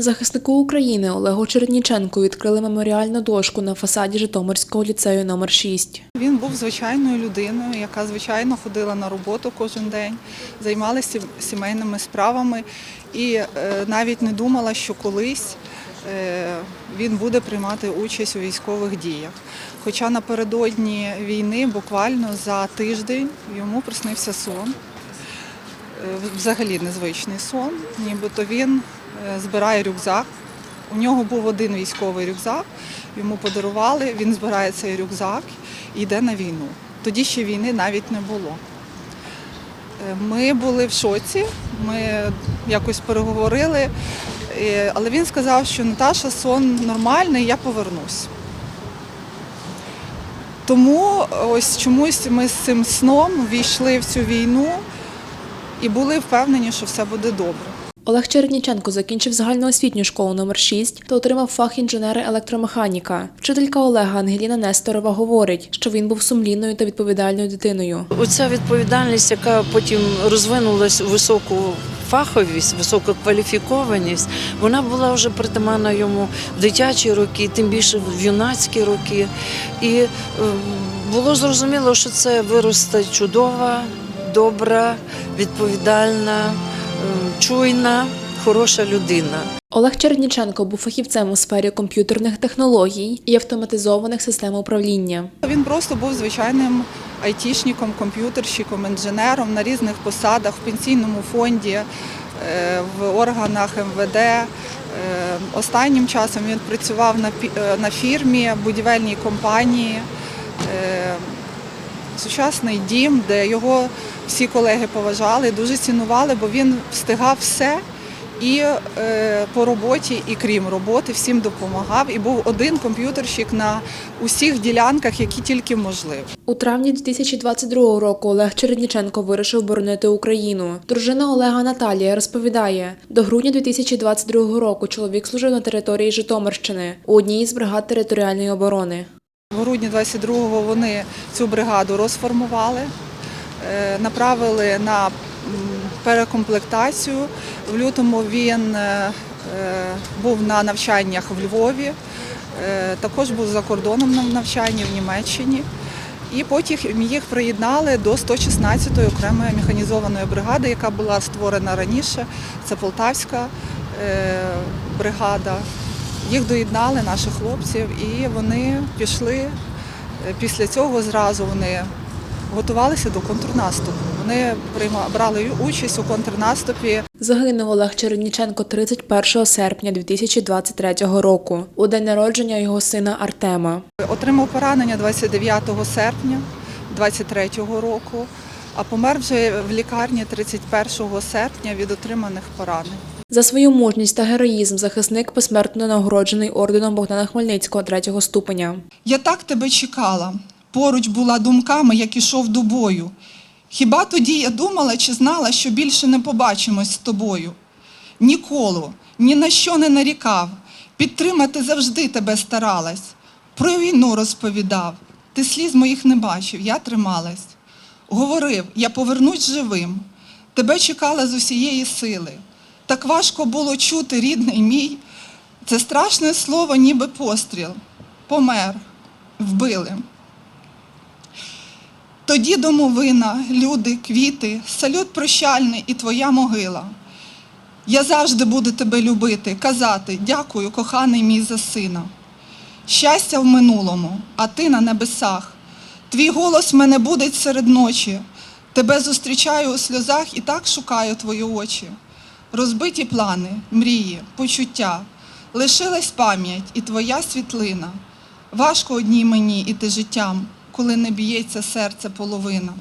Захиснику України Олегу Черніченку відкрили меморіальну дошку на фасаді Житомирського ліцею номер 6 Він був звичайною людиною, яка звичайно ходила на роботу кожен день, займалася сімейними справами і е, навіть не думала, що колись е, він буде приймати участь у військових діях. Хоча напередодні війни, буквально за тиждень, йому приснився сон. Е, Взагалі незвичний сон, нібито він е, збирає рюкзак. У нього був один військовий рюкзак, йому подарували, він збирає цей рюкзак і йде на війну. Тоді ще війни навіть не було. Е, Ми були в шоці, ми якось переговорили, але він сказав, що Наташа сон нормальний, я повернусь. Тому ось чомусь ми з цим сном війшли в цю війну і були впевнені, що все буде добре. Олег Черніченко закінчив загальноосвітню школу номер 6 та отримав фах інженера-електромеханіка. Вчителька Олега Ангеліна Несторова говорить, що він був сумлінною та відповідальною дитиною. Оця відповідальність, яка потім розвинулась у високу фаховість, високу кваліфікованість, вона була вже притаманна йому в дитячі роки, тим більше в юнацькі роки. І е, було зрозуміло, що це виросте чудова, добра, відповідальна, е, чуйна, хороша людина. Олег Черніченко був фахівцем у сфері комп'ютерних технологій і автоматизованих систем управління. Він просто був звичайним айтішником, комп'ютерщиком, інженером на різних посадах в пенсійному фонді, е, в органах МВД. Е, Останнім часом він працював на е, на фірмі, будівельній компанії. Сучасний дім, де його всі колеги поважали, дуже цінували, бо він встигав все і е, по роботі, і крім роботи, всім допомагав. І був один комп'ютерщик на усіх ділянках, які тільки можливі. У травні 2022 року Олег Черніченко вирішив боронити Україну. Дружина Олега Наталія розповідає, до грудня 2022 року чоловік служив на території Житомирщини у одній із бригад територіальної оборони. В грудні 22-го вони цю бригаду розформували, е, направили на перекомплектацію. В лютому він е, е, був на навчаннях в Львові, також був за кордоном на навчанні в Німеччині. І потім їх приєднали до 116-ї окремої механізованої бригади, яка була створена раніше. Це Полтавська бригада. Їх доєднали наших хлопців, і вони пішли. е, Після цього зразу вони готувалися до контрнаступу. Вони брали участь у контрнаступі. Загинув Олег Черніченко 31 серпня 2023 року, у день народження його сина Артема. Отримав поранення 29 серпня 23 року, а помер вже в лікарні 31 серпня від отриманих поранень. За свою мужність та героїзм захисник посмертно нагороджений орденом Богдана Хмельницького третього ступеня. Я так тебе чекала. Поруч була думками, як ішов до бою. Хіба тоді я думала чи знала, що більше не побачимось з тобою? Ніколи, ні на що не нарікав. Підтримати завжди тебе старалась. Про війну розповідав. Ти сліз моїх не бачив, я трималась. Говорив, я повернусь живим. Тебе чекала з усієї сили. Так важко було чути, рідний мій. Це страшне слово, ніби постріл. Помер, вбили. Тоді домовина, люди, квіти, салют прощальний і твоя могила. Я завжди буду тебе любити, казати дякую, коханий мій за сина. Щастя в минулому, а ти на небесах. Твій голос мене будить серед ночі. Тебе зустрічаю у сльозах і так шукаю твої очі. Розбиті плани, мрії, почуття. Лишилась пам'ять і твоя світлина. Важко одній мені іти життям, коли не б'ється серце половина.